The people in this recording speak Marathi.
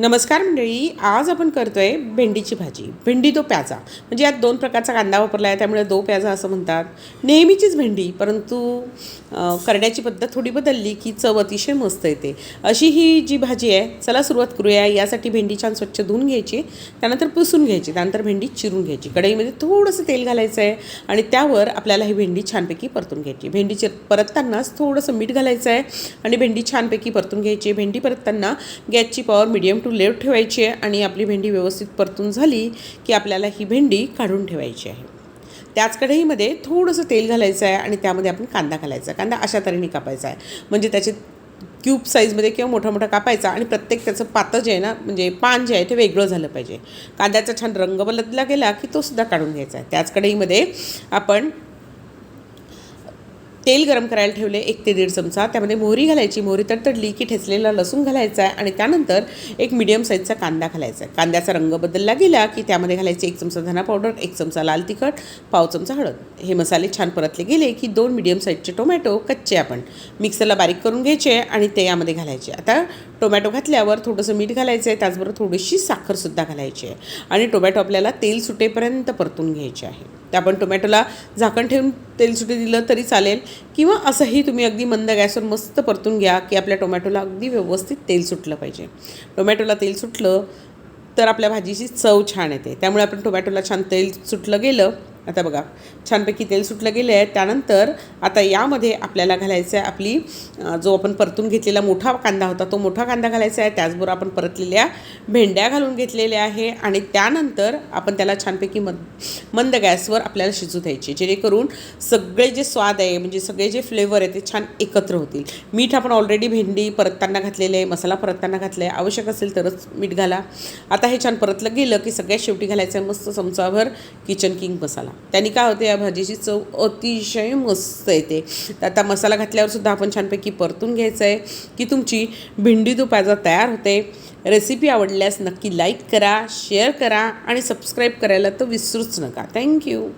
नमस्कार मंडळी आज आपण करतो आहे भेंडीची भाजी. भेंडी दो प्याजा म्हणजे यात दोन प्रकारचा कांदा वापरला आहे त्यामुळे दो प्याजा असं म्हणतात. नेहमीचीच भेंडी परंतु करण्याची पद्धत थोडी बदलली की चव अतिशय मस्त येते. अशी ही जी भाजी आहे चला सुरुवात करूया. यासाठी भेंडी छान स्वच्छ धुवून घ्यायची त्यानंतर पुसून घ्यायची त्यानंतर भेंडी चिरून घ्यायची. कढईमध्ये थोडंसं तेल घालायचं आहे आणि त्यावर आपल्याला ही भेंडी छानपैकी परतून घ्यायची. भेंडी चिर परततानाच थोडंसं मीठ घालायचं आहे आणि भेंडी छानपैकी परतून घ्यायची. भेंडी परतताना गॅसची पॉवर मिडियम टू लेव ठेवायची आहे आणि आपली भेंडी व्यवस्थित परतून झाली की आपल्याला ही भेंडी काढून ठेवायची आहे. त्याच कढईमध्ये थोडंसं तेल घालायचं आहे आणि त्यामध्ये आपण कांदा घालायचा कांदा अशा तऱ्हेने कापायचा आहे. म्हणजे त्याचे क्यूब साईजमध्ये किंवा मोठा मोठा कापायचा आणि प्रत्येक त्याचं पातं जे आहे ना म्हणजे पान जे आहे ते वेगळं झालं पाहिजे. कांद्याचा छान रंग बदलला गेला की तो सुद्धा काढून घ्यायचा आहे. त्याच कढईमध्ये आपण तेल गरम करायला ठेवले एक ते दीड चमचा. त्यामध्ये मोहरी घालायची. मोहरी तडतडली की ठेचलेला लसूण घालायचा आहे आणि त्यानंतर एक मिडियम साईजचा कांदा घालायचा आहे. कांद्याचा रंग बदलला गेला की त्यामध्ये घालायचे एक चमचा धना पावडर एक चमचा लाल तिखट पाव चमचा हळद. हे मसाले छान परतले गेले की दोन मीडियम साईजचे टोमॅटो कच्चे आपण. मिक्सरला बारीक करून घ्यायचे आणि ते यामध्ये घालायचे. आता टोमॅटो घातल्यावर थोडंसं मीठ घालायचं आहे त्याचबरोबर थोडीशी साखरसुद्धा घालायची आहे. आणि टोमॅटो आपल्याला तेल सुटेपर्यंत परतून घ्यायचे आहे. आपण टोमॅटोला झाकण ठेवून तेल सुटे दिलं तरी चालेल. किंवा असंही तुम्ही अगदी मंद गॅसवर मस्त परतून घ्या की आपल्या टोमॅटोला अगदी व्यवस्थित तेल सुटलं पाहिजे. टोमॅटोला तेल सुटलं तर आपल्या भाजीची चव छान येते. त्यामुळे आपण टोमॅटोला छान तेल सुटलं गेलं आता बघा छानपैकी तेल सुटलं गेलं आहे त्यानंतर आता यामध्ये आपल्याला घालायचं आहे आपली जो आपण परतून घेतलेला मोठा कांदा होता तो मोठा कांदा घालायचा आहे. त्याचबरोबर आपण परतलेल्या भेंड्या घालून घेतलेल्या आहे. आणि त्यानंतर आपण त्याला छानपैकी मद मंद गॅसवर आपल्याला शिजू द्यायची जेणेकरून सगळे जे स्वाद आहे म्हणजे सगळे जे फ्लेवर आहे ते छान एकत्र होतील. मीठ आपण ऑलरेडी भेंडी परतताना घातलेले आहे मसाला परतताना घातला आहे. आवश्यक असेल तरच मीठ घाला. आता हे छान परतलं गेलं की सगळ्यात शेवटी घालायचं आहे मस्त चमचाभर किचन किंग मसाला. त्याने काय होते या भाजीची चव अतिशय मस्त येते. तर आता मसाला घातल्यावर सुद्धा आपण छानपैकी परतून घ्यायचं आहे की तुमची भेंडी दुपाजा तयार होते. रेसिपी आवडल्यास नक्की लाईक करा शेअर करा आणि सबस्क्राईब करायला तर विसरूच नका. थँक्यू